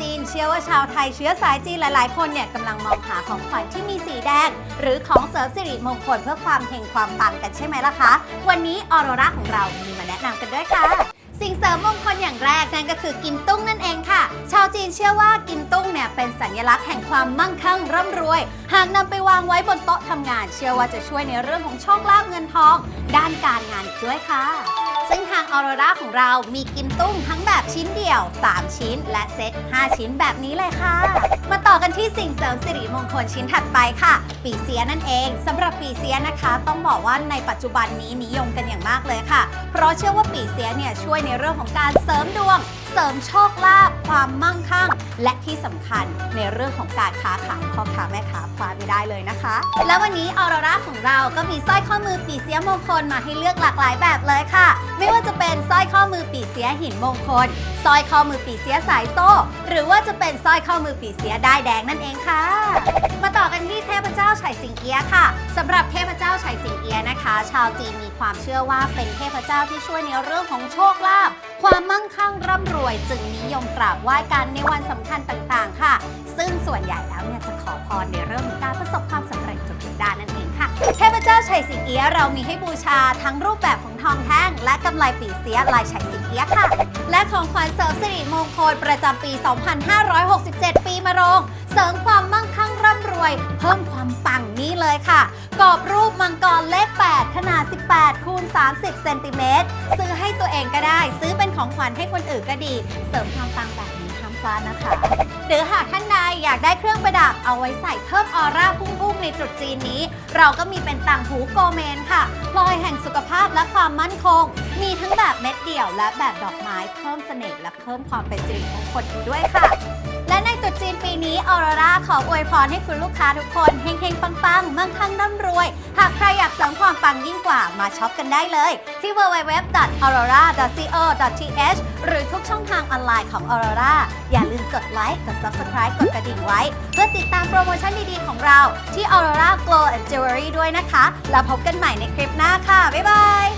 จีน เชื่อว่าชาวไทยเชื้อสายจีนหลาย ๆ คนเนี่ยกำลังมองหาของขวัญที่มีสีแดง หรือของเสริมสิริมงคลเพื่อความเฮงความปังกันใช่ไหมล่ะคะ วันนี้ออโรราของเรามีมาแนะนำกันด้วยค่ะ สิ่งเสริมมงคลอย่างแรกนั่นก็คือกิมตุ้งนั่นเองค่ะ ชาวจีนเชื่อว่ากิมตุ้งเนี่ยเป็นสัญลักษณ์แห่งความมั่งคั่งร่ำรวย หากนำไปวางไว้บนโต๊ะทำงาน เชื่อว่าจะช่วยในเรื่องของโชคลาภเงินทอง ด้านการงานอีกด้วยค่ะ ซึ่งทางออโรราของเรามีกิมตุ้งทั้งแบบชิ้นเดี่ยว 3 ชิ้น และเซต5 ชิ้นแบบนี้เลยค่ะ มาต่อกันที่สิ่งเสริมสิริมงคลชิ้นถัดไปค่ะ ปีเสียนั่นเองสำหรับปีเสียนะคะ ต้องบอกว่าในปัจจุบันนี้นิยมกันอย่างมากเลยค่ะ เพราะเชื่อว่าปีเสียเนี่ยช่วยในเรื่องของการเสริมดวง เสริมโชคลาภความมั่งคั่ง และที่สำคัญในเรื่องของการค้าขายพ่อค้าแม่ค้าพลาดไม่ได้เลยนะคะ และวันนี้ออโรราของเราก็มีสร้อยข้อมือปีเสียมงคลมาให้เลือกหลากหลายแบบเลยค่ะ ไม่ว่าจะเป็นสร้อยข้อมือปีเสียหินมงคลสร้อยข้อมือปีเสียสายโซ่หรือว่าจะเป็นสร้อยข้อมือปีเสียได้ายแดงนั่นเองค่ะ มาต่อกันที่เทพเจ้าไฉสิงเอียะค่ะสำหรับเทพเจ้าไฉสิงเอียะนะคะ ชาวจีนมีความเชื่อว่าเป็นเทพเจ้าที่ช่วยในเรื่องของโชคลาภ มั่งคั่งร่ำรวยจึงนิยมกราบไหว้กันในวันสำคัญต่างๆ ค่ะ ซึ่งส่วนใหญ่แล้วเนี่ยจะขอพรในเรื่องของการประสบความสำเร็จทุกๆด้านนั่นเองค่ะเทพเจ้าไฉสิงเอียะเรามีให้บูชาทั้งรูปแบบของทองแท่ง และกำไลปีเสียลายไฉสิงเอียะค่ะ และของขวัญเสริมสิริมงคลประจำปี 2567 ปีมะโรง เสริมความมั่งคั่งร่ำรวย เพิ่มความปังนี้เลยค่ะ กรอบรูปมังกรเลข 8 ขนาด 18 คูณ 30 เซนติเมตร ซื้อให้ตัวเองก็ได้ ซื้อเป็นของขวัญให้คนอื่นก็ดี เสริมความปังแบบนี้ห้ามพลาดนะคะ หรือหากท่านใดอยากได้เครื่องประดับเอาไว้ใส่เพิ่มออร่าพุ่งๆในตรุษจีนนี้ เราก็มีเป็นต่างหูโกเมนค่ะพลอยแห่งสุขภาพและความมั่นคง มีทั้งแบบเม็ดเดี่ยวและแบบดอกไม้เพิ่มเสน่ห์และเพิ่มความเป็นสิริมงคลอีกด้วยค่ะ ตรุษจีนปีนี้ออรราขออวยพรให้คุณลูกค้าทุกคนเฮงๆ ปังๆ มั่งคั่งร่ำรวย หากใครอยากเสริมความปังยิ่งกว่ามาช็อปกันได้เลย ที่ www.aurora.co.th หรือทุกช่องทางออนไลน์ของ Aurora อย่าลืมกดไลค์ กด Subscribe กดกระดิ่งไว้ เพื่อติดตามโปรโมชั่นดีๆ ของเราที่ Aurora Glow and Jewelry ด้วยนะคะ แล้วพบกันใหม่ในคลิปหน้าค่ะ บ๊ายบาย